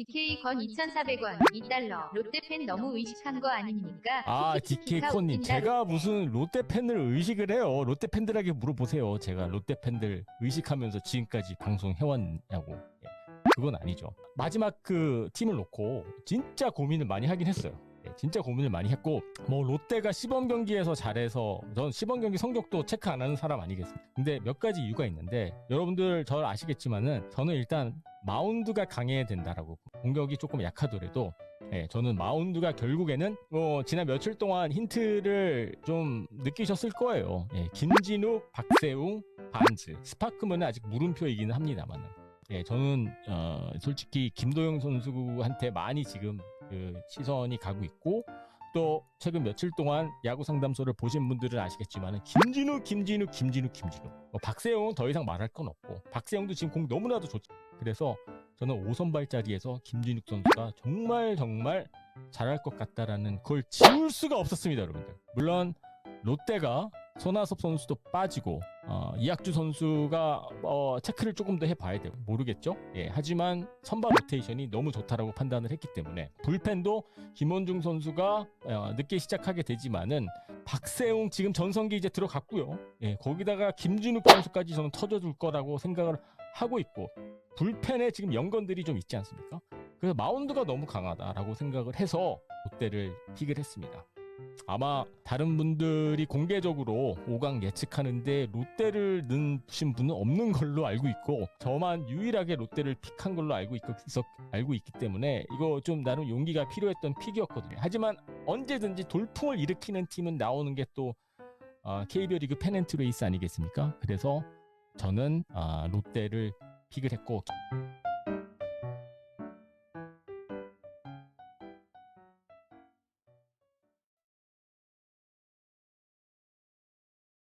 DK 건 2,400원, 2달러. 롯데팬 너무 의식한 거 아닙니까? 아, DK콘님, 웃긴다, 제가. 무슨 롯데 팬을 의식을 해요. 롯데 팬들에게 물어보세요. 제가 롯데 팬들 의식하면서 지금까지 방송 해왔냐고. 예, 그건 아니죠. 마지막 그 팀을 놓고 진짜 고민을 많이 하긴 했어요. 예, 진짜 고민을 많이 했고, 뭐, 롯데가 시범 경기에서 잘해서, 전 시범 경기 성적도 체크 안 하는 사람 아니겠습니까? 근데 몇 가지 이유가 있는데, 여러분들 저를 아시겠지만은, 저는 일단 마운드가 강해야 된다라고. 공격이 조금 약하더라도, 예, 저는 마운드가 결국에는 뭐 지난 며칠 동안 힌트를 좀 느끼셨을 거예요. 예, 김진욱, 박세웅, 반즈, 스파크맨은 아직 물음표이기는 합니다만은. 예, 저는 어, 솔직히 김도영 선수한테 많이 지금 그 시선이 가고 있고 또 최근 며칠 동안 야구 상담소를 보신 분들은 아시겠지만은 김진욱, 김진욱, 김진욱, 김진욱. 뭐 박세웅은 더 이상 말할 건 없고 박세웅도 지금 공 너무나도 좋지. 그래서 저는 5선발 자리에서 김진욱 선수가 정말 정말 잘할 것 같다라는 그걸 지울 수가 없었습니다, 여러분들. 물론 롯데가 손아섭 선수도 빠지고 어, 이학주 선수가 어, 체크를 조금 더 해봐야 돼요. 모르겠죠? 예, 하지만 선발 로테이션이 너무 좋다라고 판단을 했기 때문에 불펜도 김원중 선수가 어, 늦게 시작하게 되지만은 박세웅 지금 전성기 이제 들어갔고요. 예, 거기다가 김진욱 선수까지 저는 터져줄 거라고 생각을 하고 있고 불펜에 지금 연건들이 좀 있지 않습니까? 그래서 마운드가 너무 강하다라고 생각을 해서 롯데를 픽을 했습니다. 아마 다른 분들이 공개적으로 5강 예측하는데 롯데를 넣으신 분은 없는 걸로 알고 있고 저만 유일하게 롯데를 픽한 걸로 알고 있, 있, 알고 있기 때문에 이거 좀 나름 용기가 필요했던 픽이었거든요. 하지만 언제든지 돌풍을 일으키는 팀은 나오는 게또 어, KBO 리그 페넨트 레이스 아니겠습니까? 그래서 저는 아, 롯데를 픽을 했고